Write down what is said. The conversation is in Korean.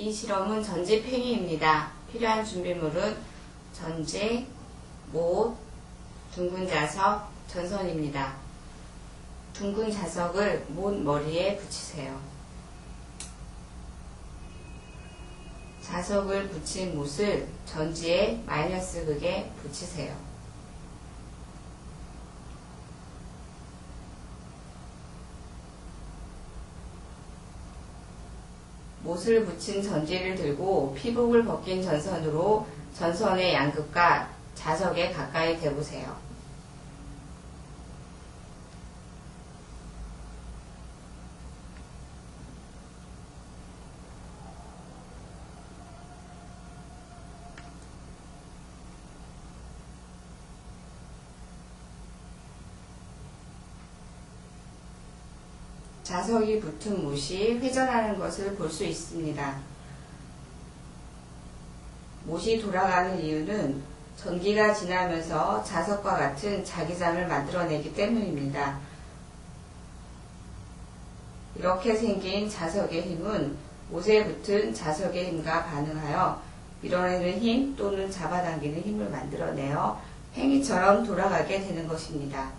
이 실험은 전지 팽이입니다. 필요한 준비물은 전지, 못, 둥근 자석, 전선입니다. 둥근 자석을 못 머리에 붙이세요. 자석을 붙인 못을 전지의 마이너스 극에 붙이세요. 못을 붙인 전지를 들고 피복을 벗긴 전선으로 전선의 양극과 자석에 가까이 대보세요. 자석이 붙은 못이 회전하는 것을 볼 수 있습니다. 못이 돌아가는 이유는 전기가 지나면서 자석과 같은 자기장을 만들어내기 때문입니다. 이렇게 생긴 자석의 힘은 못에 붙은 자석의 힘과 반응하여 밀어내는 힘 또는 잡아당기는 힘을 만들어내어 팽이처럼 돌아가게 되는 것입니다.